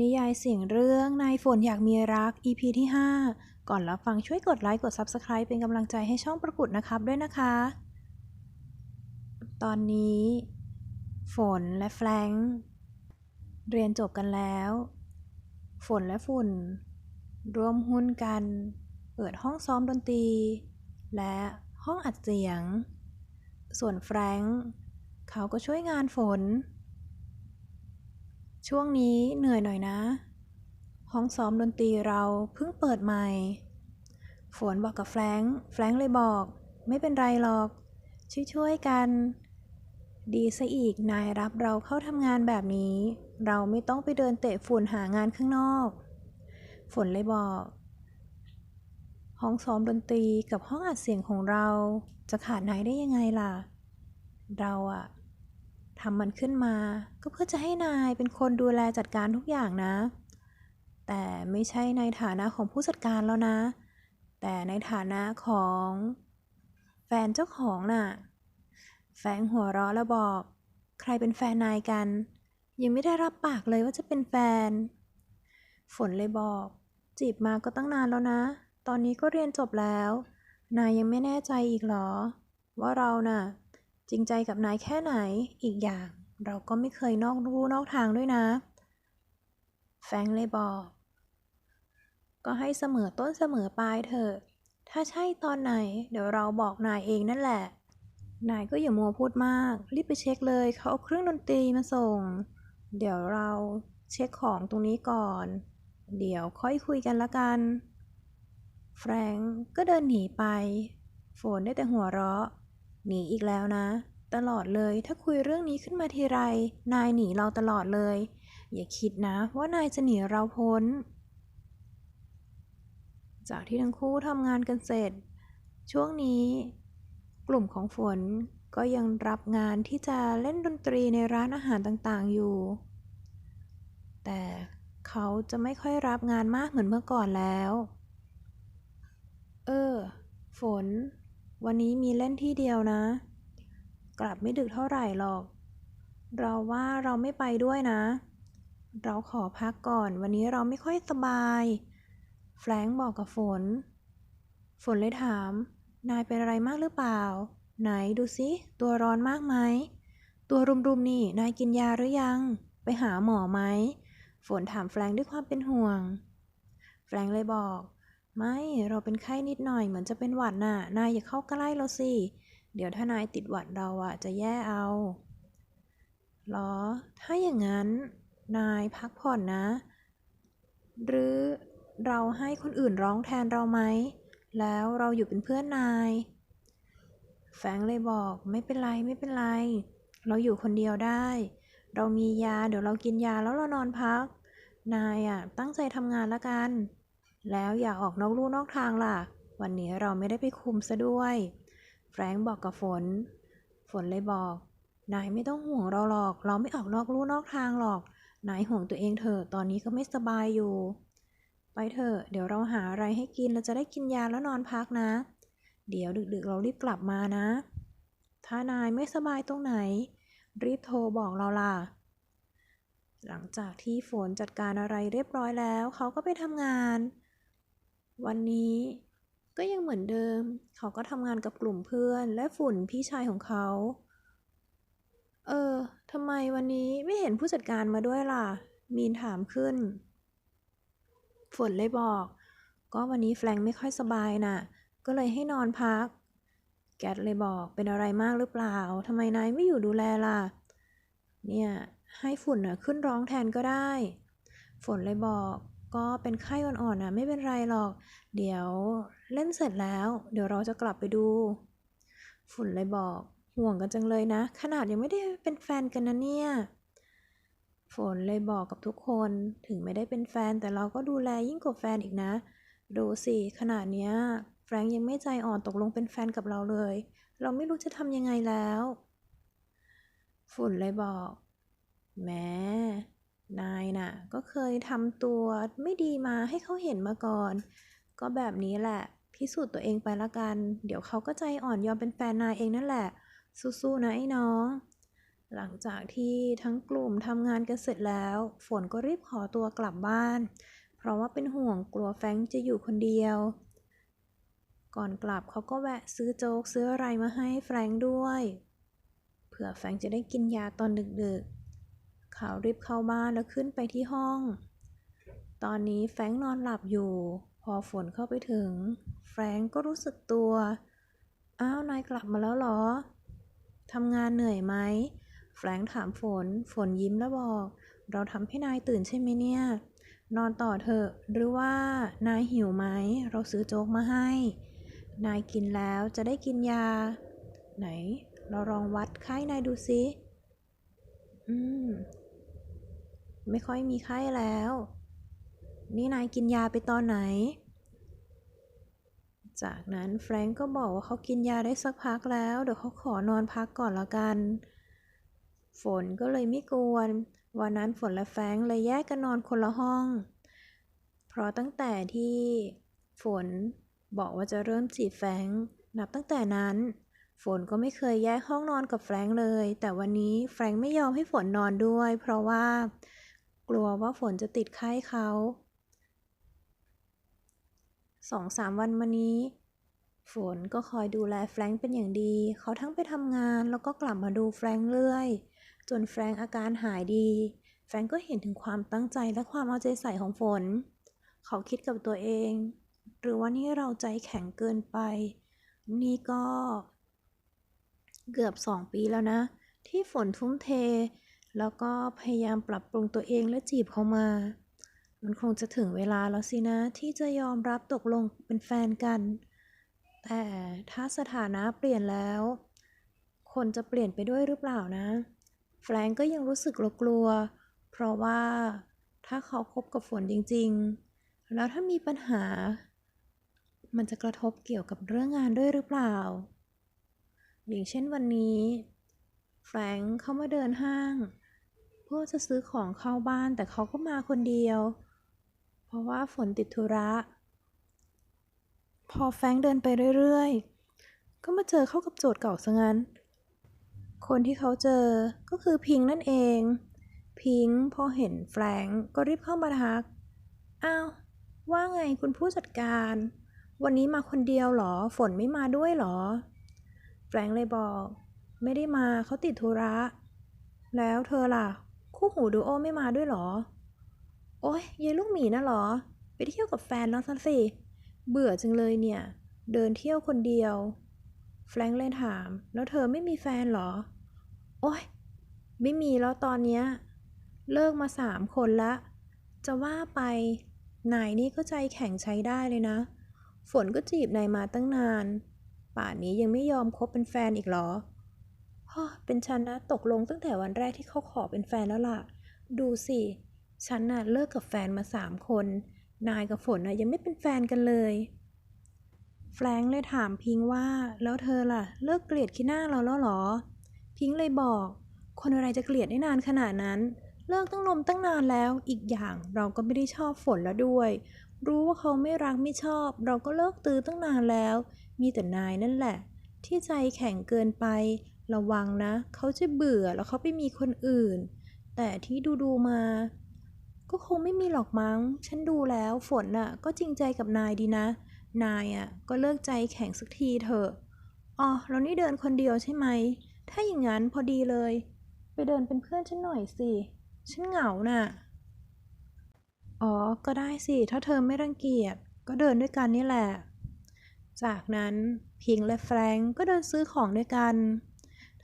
นิยายเสียงเรื่องนายฝนอยากมีรัก EP ที่ 5 ก่อนรับฟังช่วยกดไลค์กด Subscribe เป็นกำลังใจให้ช่องประกุดนะครับด้วยนะคะ ตอนนี้ ฝนและแฟรงค์เรียนจบกันแล้ว ฝนและฝุ่น ร่วมหุ้นกัน เปิดห้องซ้อมดนตรี และห้องอัดเสียง ส่วนแฟรงค์เขาก็ช่วยงานฝน ช่วงนี้เหนื่อยหน่อยนะ ห้องซ้อมดนตรีเราเพิ่งเปิดใหม่ ฝนบอกกับแฟรงค์แฟรงค์เลยบอก ไม่เป็นไรหรอก ช่วยๆกัน ดีซะอีกนายรับเราเข้าทำงานแบบนี้ เราไม่ต้องไปเดินเตะฝุ่นหางานข้างนอก ฝนเลยบอก ห้องซ้อมดนตรีกับห้องอัดเสียงของเราจะขาดนายได้ยังไงล่ะ เราอะ ทำมันขึ้นมา ก็เพื่อจะให้นายเป็นคนดูแลจัดการทุกอย่างนะ แต่ไม่ใช่ในฐานะของผู้จัดการแล้วนะ แต่ในฐานะของ แฟนเจ้าของน่ะ แฟงหัวเราะแล้วบอก ใครเป็นแฟนนายกัน ยังไม่ได้รับปากเลยว่าจะเป็นแฟน ฝนเลยบอก จีบมาก็ตั้งนานแล้วนะ ตอนนี้ก็เรียนจบแล้ว นายยังไม่แน่ใจอีกเหรอ ว่าเราน่ะ จริงใจกับนายแค่ไหน อีกอย่างเราก็ไม่เคยนอกรู้นอกทางด้วยนะ แฟงเลยบอก ก็ให้เสมอต้นเสมอปลายเถอะ ถ้าใช่ตอนไหน เดี๋ยวเราบอกนายเองนั่นแหละ นายก็อย่ามัวพูดมาก รีบไปเช็คเลย เขาเอาเครื่องดนตรีมาส่ง เดี๋ยวเราเช็คของตรงนี้ก่อน เดี๋ยวค่อยคุยกันละกัน แฟรงก์ก็เดินหนีไป ฝนได้แต่หัวเราะ หนีอีกแล้วนะ ตลอดเลยถ้าคุยเรื่องนี้ขึ้นมาทีไร นายหนีเราตลอดเลย อย่าคิดนะว่านายจะหนีเราพ้น จากที่ทั้งคู่ทำงานกันเสร็จ ช่วงนี้กลุ่มของฝนก็ยังรับงานที่จะเล่นดนตรีในร้านอาหารต่างๆอยู่ แต่เขาจะไม่ค่อยรับงานมากเหมือนเมื่อก่อนแล้ว เออ ฝน วันนี้มีเล่นที่เดียวนะ กลับไม่ดึกเท่าไหร่หรอก เราว่าเราไม่ไปด้วยนะ เราขอพักก่อน วันนี้เราไม่ค่อยสบาย แฟรงค์บอกกับฝน ฝนเลยถาม นายเป็นอะไรมากหรือเปล่า ไหนดูสิ ตัวร้อนมากไหม ตัวรุมๆนี่ นายกินยาหรือยัง ไปหาหมอไหม ฝนถามแฟรงค์ด้วยความเป็นห่วง แฟรงค์เลยบอก ไม่ เราเป็นไข้นิดหน่อยเหมือนจะเป็นหวัดน่ะ นายอย่าเข้าใกล้เราสิ เดี๋ยวถ้านายติดหวัดเราอะจะแย่เอาหรอ ถ้าอย่างนั้น นายพักผ่อนนะ หรือเราให้คนอื่นร้องแทนเราไหม แล้วเราอยู่เป็นเพื่อนนาย แฟงเลยบอกไม่เป็นไรไม่เป็นไร เราอยู่คนเดียวได้ เรามียาเดี๋ยวเรากินยาแล้วเรานอนพัก นายอะตั้งใจทำงานละกัน แล้วอย่าออกนอกลู่นอกทางล่ะ วันนี้เราไม่ได้ไปคุมซะด้วย แฟรงค์บอกกับฝน ฝนเลยบอก นายไม่ต้องห่วงเราหรอก เราไม่ออกนอกลู่นอกทางหรอก นายห่วงตัวเองเถอะ ตอนนี้ก็ไม่สบายอยู่ ไปเถอะ เดี๋ยวเราหาอะไรให้กิน เราจะได้กินยาแล้วนอนพักนะ เดี๋ยวดึกๆ เรารีบกลับมานะ ถ้านายไม่สบายตรงไหน รีบโทรบอกเราล่ะหลังจากที่ฝนจัดการอะไรเรียบร้อยแล้ว เขาก็ไปทำงาน วันนี้ก็ยังเหมือนเดิม เขาก็ทำงานกับกลุ่มเพื่อนและฝุ่นพี่ชายของเขา เออทำไมวันนี้ไม่เห็นผู้จัดการมาด้วยล่ะ มีนถามขึ้น ฝนเลยบอก ก็วันนี้แฟรงไม่ค่อยสบายน่ะ ก็เลยให้นอนพัก แกตเลยบอกเป็นอะไรมากหรือเปล่าทำไมนายไม่อยู่ดูแลล่ะ เนี่ย ให้ฝุ่นน่ะขึ้นร้องแทนก็ได้ ฝนเลยบอก ก็เป็นไข้อ่อนๆน่ะไม่เป็นไรหรอก เดี๋ยวเล่นเสร็จแล้ว เดี๋ยวเราจะกลับไปดู ฝุ่นเลยบอก ห่วงกันจังเลยนะ ขนาดยังไม่ได้เป็นแฟนกันนะเนี่ย ฝนเลยบอกกับทุกคนถึงไม่ได้เป็นแฟนแต่เราก็ดูแลยิ่งกว่าแฟนอีกนะ ดูสิขนาดเนี้ยแฟรงค์ยังไม่ใจอ่อนตกลงเป็นแฟนกับเราเลย เราไม่รู้จะทำยังไงแล้ว ฝุ่นเลยบอกแหม นายน่ะ ก็เคยทำตัวไม่ดีมาให้เขาเห็นมาก่อน ก็แบบนี้แหละ พิสูจน์ตัวเองไปละกัน เดี๋ยวเขาก็ใจอ่อนยอมเป็นแฟนนายเองนั่นแหละ สู้ๆนะไอ้น้อง หลังจากที่ทั้งกลุ่มทำงานกันเสร็จแล้ว ฝนก็รีบขอตัวกลับบ้าน เพราะว่าเป็นห่วงกลัวแฟงจะอยู่คนเดียว ก่อนกลับเขาก็แวะซื้อโจ๊กซื้ออะไรมาให้แฟรงด้วย เผื่อแฟงจะได้กินยาตอนดึกๆ เขารีบเข้าบ้านแล้วขึ้นไปที่ห้อง ตอนนี้แฟรงค์นอนหลับอยู่ พอฝนเข้าไปถึง แฟรงค์ก็รู้สึกตัว อ้าว นายกลับมาแล้วเหรอ ทำงานเหนื่อยไหม แฟรงค์ถามฝน ฝนยิ้มแล้วบอก เราทำให้นายตื่นใช่ไหมเนี่ย นอนต่อเถอะ หรือว่านายหิวไหม เราซื้อโจ๊กมาให้ นายกินแล้วจะได้กินยา ไหน เราลองวัดไข้นายดูสิอืม ไม่ค่อยมีไข้แล้ว นี่นายกินยาไปตอนไหน จากนั้นแฟรงก์ก็บอกว่าเขากินยาได้สักพักแล้ว เดี๋ยวเขาขอนอนพักก่อนละกัน ฝนก็เลยไม่กวน วันนั้นฝนและแฟรงก์เลยแยกกันนอนคนละห้อง เพราะตั้งแต่ที่ฝนบอกว่าจะเริ่มจีบแฟรงก์นับตั้งแต่นั้น ฝนก็ไม่เคยแยกห้องนอนกับแฟรงก์เลย แต่วันนี้แฟรงก์ไม่ยอมให้ฝนนอนด้วย เพราะว่า กลัวว่าฝนจะติดไข้เขาสองสามวันมานี้ ฝนก็คอยดูแลแฟรงค์เป็นอย่างดี เขาทั้งไปทำงานแล้วก็กลับมาดูแฟรงค์เรื่อย จนแฟรงค์อาการหายดี แฟรงค์ก็เห็นถึงความตั้งใจและความเอาใจใส่ของฝน เขาคิดกับตัวเอง หรือว่านี่เราใจแข็งเกินไป นี่ก็ เกือบสองปีแล้วนะ ที่ฝนทุ่มเท แล้วก็พยายามปรับปรุงตัวเองและจีบเขามา มันคงจะถึงเวลาแล้วสินะที่จะยอมรับตกลงเป็นแฟนกัน แต่ถ้าสถานะเปลี่ยนแล้ว คนจะเปลี่ยนไปด้วยหรือเปล่านะ แฟรงก็ยังรู้สึกกลัว เพราะว่าถ้าเขาคบกับฝนจริง ๆ แล้วถ้ามีปัญหา มันจะกระทบเกี่ยวกับเรื่องงานด้วยหรือเปล่า อย่างเช่นวันนี้แฟรงก์เขามาเดินห้าง พื่อจะซื้อของเข้าบ้านแต่เขาก็มาคนเดียว เพราะว่าฝนติดธุระ พอแฟงเดินไปเรื่อยๆ ก็มาเจอเข้ากับโจทย์เก่าซะงั้น คนที่เขาเจอก็คือพิงค์นั่นเอง พิงค์พอเห็นแฟงก็รีบเข้ามาทัก อ้าว ว่าไงคุณผู้จัดการ วันนี้มาคนเดียวหรอ ฝนไม่มาด้วยหรอ แฟงเลยบอก ไม่ได้มาเขาติดธุระ แล้วเธอล่ะ คู่หูดูโอไม่มาด้วยหรอ โอ้ยยายลูกหมีน่ะหรอ ไปเที่ยวกับแฟนแล้วซะสิ เบื่อจังเลยเนี่ย เดินเที่ยวคนเดียว แฟรงค์เลยถาม แล้วเธอไม่มีแฟนหรอ โอ้ยไม่มีแล้วตอนเนี้ย เลิกมาสามคนละ จะว่าไปนายนี่ก็ใจแข็งใช้ได้เลยนะ ฝนก็จีบนายมาตั้งนาน ป่านนี้ยังไม่ยอมคบเป็นแฟนอีกหรอ เป็นฉันนะตกลงตั้งแต่วันแรกที่เขาขอเป็นแฟนแล้วล่ะ ดูสิ ฉันน่ะเลิกกับแฟนมาสามคน นายกับฝนน่ะยังไม่เป็นแฟนกันเลย แฟรงค์เลยถามพิงว่า แล้วเธอล่ะ เลิกเกลียดขี้หน้าเราแล้วเหรอ พิงเลยบอก คนอะไรจะเกลียดได้นานขนาดนั้น เลิกตั้งนมตั้งนานแล้ว อีกอย่างเราก็ไม่ได้ชอบฝนแล้วด้วย รู้ว่าเขาไม่รักไม่ชอบ เราก็เลิกตื้อตั้งนานแล้ว มีแต่นายนั่นแหละ ที่ใจแข็งเกินไป ระวังนะ เขาจะเบื่อแล้วเขาไปมีคนอื่น แต่ที่ดูดูๆมา ก็คงไม่มีหรอกมั้ง ฉันดูแล้วฝนน่ะ ก็จริงใจกับนายดีนะ นายอะก็เลิกใจแข็งสักทีเถอะอ๋อแล้วนี่เดินคนเดียวใช่ไหม ถ้าอย่างนั้นพอดีเลย ไปเดินเป็นเพื่อนฉันหน่อยสิ ฉันเหงาน่ะ อ๋อ ก็ได้สิ ถ้าเธอไม่รังเกียจ ก็เดินด้วยกันนี่แหละ จากนั้นพิงและแฟรงก์ก็เดินซื้อของด้วยกัน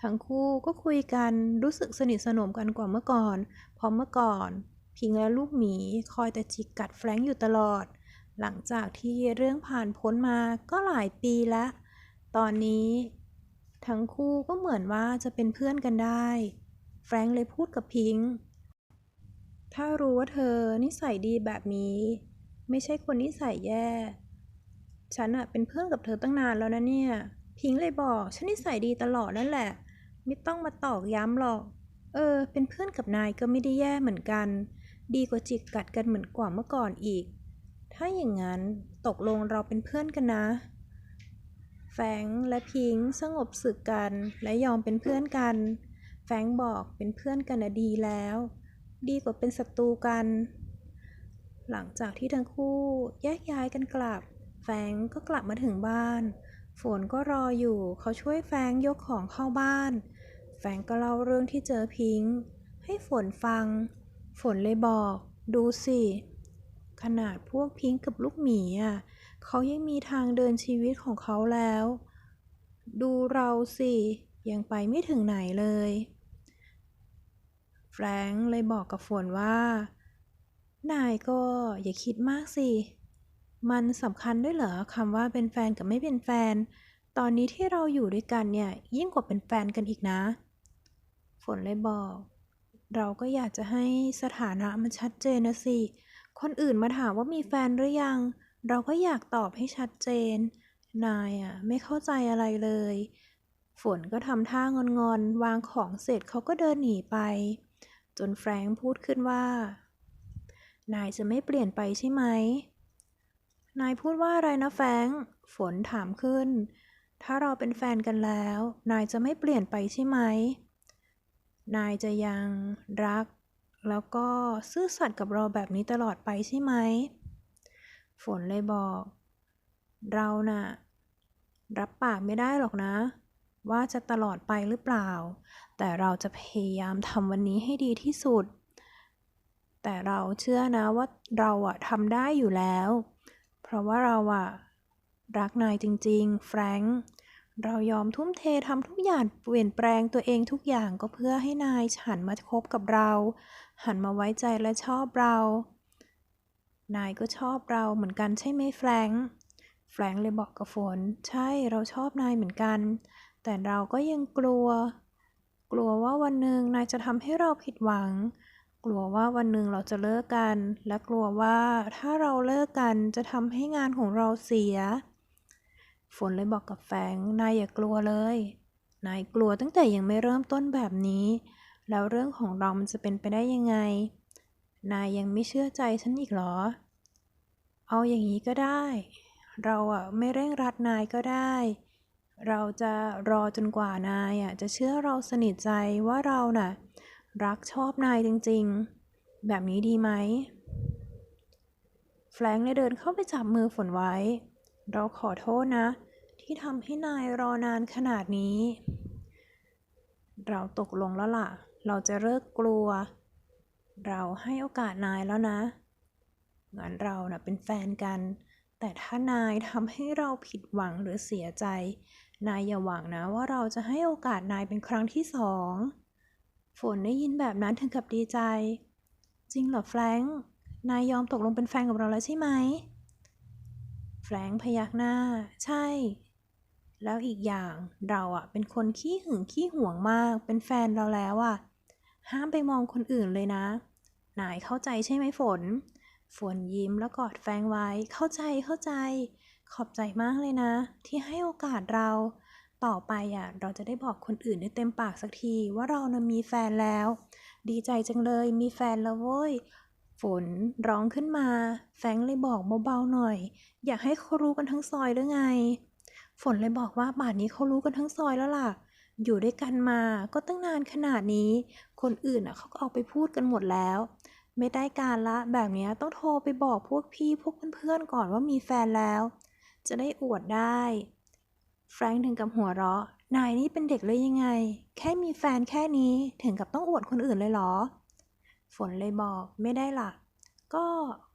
ทั้งคู่ก็คุยกันรู้สึกสนิทสนมกันกว่าเมื่อก่อนเพราะเมื่อก่อน พิงและลูกหมีคอยแต่จิกกัดแฟรงก์อยู่ตลอด หลังจากที่เรื่องผ่านพ้นมาก็หลายปีแล้วตอนนี้ ทั้งคู่ก็เหมือนว่าจะเป็นเพื่อนกันได้ แฟรงค์เลยพูดกับพิง ถ้ารู้ว่าเธอนิสัยดีแบบนี้ ไม่ใช่คนนิสัยแย่ ฉันอะเป็นเพื่อนกับเธอตั้งนานแล้วนะเนี่ย พิงเลยบอกฉันนิสัยดีตลอดนั่นแหละ ไม่ต้องมาตอกย้ำหรอก เออ เป็นเพื่อนกับนายก็ไม่ได้แย่เหมือนกัน ดีกว่าจิกกัดกันเหมือนกว่าเมื่อก่อนอีก ถ้าอย่างนั้นตกลงเราเป็นเพื่อนกันนะ แฟงและพิงสงบศึกกันและยอมเป็นเพื่อนกัน แฟงบอกเป็นเพื่อนกันนะดีแล้ว ดีกว่าเป็นศัตรูกัน หลังจากที่ทั้งคู่แยกย้ายกันกลับ แฟงก็กลับมาถึงบ้านฝนก็รออยู่ เขาช่วยแฟงยกของเข้าบ้าน แฟรงค์ก็เล่าเรื่องที่เจอพิงค์ให้ฝนฟัง ฝนเลยบอก ดูสิ ขนาดพวกพิงค์กับลูกหมีอะเขายังมีทางเดินชีวิตของเขาแล้ว ดูเราสิ ยังไปไม่ถึงไหนเลย แฟรงค์เลยบอกกับฝนว่า นายก็อย่าคิดมากสิ มันสำคัญด้วยเหรอคำว่าเป็นแฟนกับไม่เป็นแฟน ตอนนี้ที่เราอยู่ด้วยกันเนี่ยยิ่งกว่าเป็นแฟนกันอีกนะ ฝนเลยบอก เราก็อยากจะให้สถานะมันชัดเจนนะสิ คนอื่นมาถามว่ามีแฟนหรือยัง เราก็อยากตอบให้ชัดเจน นายอะไม่เข้าใจอะไรเลย ฝนก็ทำท่างอนๆวางของเสร็จเขาก็เดินหนีไป จนแฟรงค์พูดขึ้นว่า นายจะไม่เปลี่ยนไปใช่ไหม นายพูดว่าอะไรนะแฟรงค์ฝนถามขึ้น ถ้าเราเป็นแฟนกันแล้ว นายจะไม่เปลี่ยนไปใช่ไหม นายจะยังรัก แล้วก็ซื่อสัตย์กับเราแบบนี้ตลอดไปใช่ไหม ฝนเลยบอก เราน่ะ รับปากไม่ได้หรอกนะ ว่าจะตลอดไปหรือเปล่า แต่เราจะพยายามทำวันนี้ให้ดีที่สุด แต่เราเชื่อนะว่าเราอะทำได้อยู่แล้ว เพราะว่าเราอะรักนายจริง ๆ แฟรงค์ เรายอมทุ่มเททำทุกอย่างเปลี่ยนแปลงตัวเองทุกอย่างก็เพื่อให้นายหันมาคบกับเรา หันมาไว้ใจและชอบเรา นายก็ชอบเราเหมือนกันใช่ไหมแฟรงค์แฟรงค์เลยบอกกับฝน ใช่เราชอบนายเหมือนกัน แต่เราก็ยังกลัว กลัวว่าวันหนึ่งนายจะทำให้เราผิดหวัง กลัวว่าวันหนึ่งเราจะเลิกกัน และกลัวว่าถ้าเราเลิกกันจะทำให้งานของเราเสีย ฝนเลยบอกกับแฟงนายอย่ากลัวเลย นายกลัวตั้งแต่ยังไม่เริ่มต้นแบบนี้ แล้วเรื่องของเรามันจะเป็นไปได้ยังไง นายยังไม่เชื่อใจฉันอีกเหรอ เอาอย่างนี้ก็ได้ เราอะไม่เร่งรัดนายก็ได้ เราจะรอจนกว่านายอะจะเชื่อเราสนิทใจว่าเราน่ะ รักชอบนายจริงๆ แบบนี้ดีไหมแฟรงค์เลยเดินเข้าไปจับมือฝนไว้ เราขอโทษนะ ที่ทำให้นายรอนานขนาดนี้ เราตกลงแล้วล่ะ เราจะเลิกกลัว เราให้โอกาสนายแล้วนะงั้นเราน่ะเป็นแฟนกัน แต่ถ้านายทำให้เราผิดหวังหรือเสียใจ นายอย่าหวังนะว่าเราจะให้โอกาสนายเป็นครั้งที่สองฝนได้ยินแบบนั้นถึงกับดีใจ จริงเหรอแฟรงค์นายยอมตกลงเป็นแฟนกับเราแล้วใช่ไหมแฟรงค์พยักหน้า ใช่ แล้วอีกอย่างเราอะเป็นคนขี้หึงขี้หวงมาก เป็นแฟนเราแล้วอะห้ามไปมองคนอื่นเลยนะ นายเข้าใจใช่ไหมฝน ฝนยิ้มแล้วกอดแฟงไว้ เข้าใจเข้าใจ ขอบใจมากเลยนะ ที่ให้โอกาสเรา ต่อไปอะเราจะได้บอกคนอื่นได้เต็มปากสักทีว่าเรานะมีแฟนแล้ว ดีใจจังเลยมีแฟนแล้วเว้ยฝนร้องขึ้นมา แฟงเลยบอกเบาๆหน่อย อยากให้เขารู้กันทั้งซอยหรือไง ฝนเลยบอกว่าป่านนี้เขารู้กันทั้งซอยแล้วล่ะ อยู่ด้วยกันมาก็ตั้งนานขนาดนี้ คนอื่นอะเขาก็ออกไปพูดกันหมดแล้ว ไม่ได้การละแบบนี้ต้องโทรไปบอกพวกพี่พวกเพื่อนๆก่อนว่ามีแฟนแล้ว จะได้อวดได้แฟรงค์ถึงกับหัวเราะ นายนี่เป็นเด็กเลยยังไง แค่มีแฟนแค่นี้ถึงกับต้องอวดคนอื่นเลยเหรอ ฝนเลยบอกไม่ได้ล่ะ ก็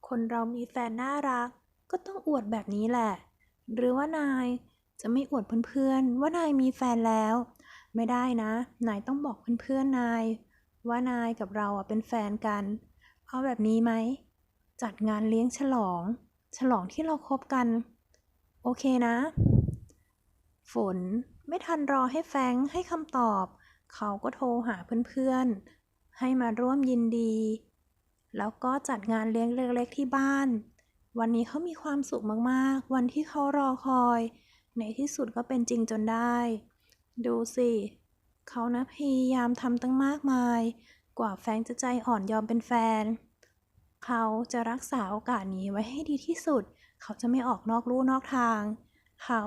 คนเรามีแฟนน่ารัก ก็ต้องอวดแบบนี้แหละ หรือว่านาย จะไม่อวดเพื่อนๆ ว่านายมีแฟนแล้ว ไม่ได้นะ นายต้องบอกเพื่อนๆนาย ว่านายกับเราเป็นแฟนกัน เอาแบบนี้ไหม จัดงานเลี้ยงฉลอง ฉลองที่เราคบกัน โอเคนะ ฝนไม่ทันรอให้แฟงให้คำตอบ เขาก็โทรหาเพื่อนๆ ให้มาร่วมยินดี แล้วก็จัดงานเลี้ยงเล็กๆที่บ้าน วันนี้เขามีความสุขมากๆ วันที่เขารอคอย ในที่สุดก็เป็นจริงจนได้ ดูสิ เขานะพยายามทำตั้งมากมาย กว่าแฟงจะใจอ่อนยอมเป็นแฟน เขาจะรักษาโอกาสนี้ไว้ให้ดีที่สุด เขาจะไม่ออกนอกลู่นอกทาง เขา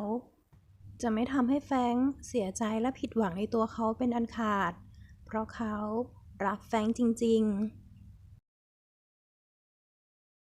จะไม่ทำให้แฟงเสียใจและผิดหวังในตัวเขาเป็นอันขาด เพราะเขารักแฟงจริง ๆ